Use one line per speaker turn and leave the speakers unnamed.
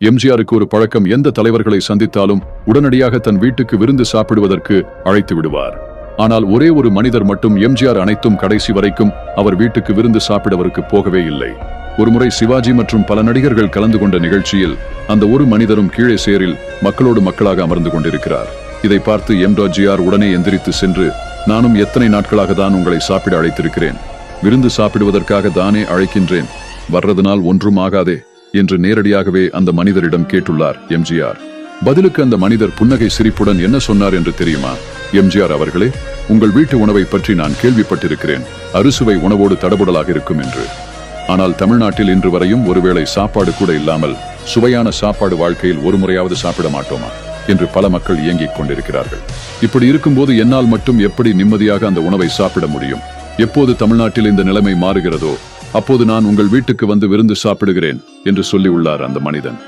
எம்ஜிஆருக்கு ஒரு பழக்கம் எந்த தலைவர்களை சந்தித்தாலும் உடனடியாக தன் வீட்டுக்கு விருந்து சாப்பிடுவதற்கு அழைத்து விடுவார். ஆனால் ஒரே ஒரு மனிதர் மட்டும் எம்ஜிஆர் அனைத்தும் கடைசி வரைக்கும் அவர் வீட்டுக்கு விருந்து சாப்பிடவருக்கு போகவே இல்லை. ஒருமுறை சிவாஜி மற்றும் பல நடிகர்கள் கலந்து கொண்ட நிகழ்ச்சியில் அந்த ஒரு மனிதரும் கீழே சேரில் மக்களோடு மக்களாக அமர்ந்து கொண்டிருக்கிறார். இதை பார்த்து எம் ஜிஆர் உடனே எந்திரித்து சென்று நானும் எத்தனை நாட்களாக தான் உங்களை சாப்பிட அழைத்திருக்கிறேன். விருந்து சாப்பிடுவதற்காக தானே அழைக்கின்றேன். வர்றதுனால் ஒன்றும் ஆகாதே. என்று நேரடியாகவே அந்த மனிதரிடம் கேட்டுள்ளார் எம்ஜிஆர். பதிலுக்கு அந்த மனிதர் புன்னகை சிரிப்புடன் என்ன சொன்னார் என்று தெரியுமா? எம்ஜிஆர் அவர்களே உங்கள் வீட்டு உணவை பற்றி நான் கேள்விப்பட்டிருக்கிறேன். அறுசுவை உணவோடு தடபுடலாக இருக்கும் என்று. ஆனால் தமிழ்நாட்டில் இன்று வரையும் ஒருவேளை சாப்பாடு கூட இல்லாமல் சுவையான சாப்பாடு வாழ்க்கையில் ஒரு முறையாவது சாப்பிட மாட்டோமா? என்று பல மக்கள் இயங்கிக் கொண்டிருக்கிறார்கள். இப்படி இருக்கும்போது என்னால் மட்டும் எப்படி நிம்மதியாக அந்த உணவை சாப்பிட முடியும்? எப்போது தமிழ்நாட்டில் இந்த நிலைமை மாறுகிறதோ அப்போது நான் உங்கள் வீட்டுக்கு வந்து விருந்து சாப்பிடுகிறேன் என்று சொல்லி உள்ளார் அந்த மனிதன்.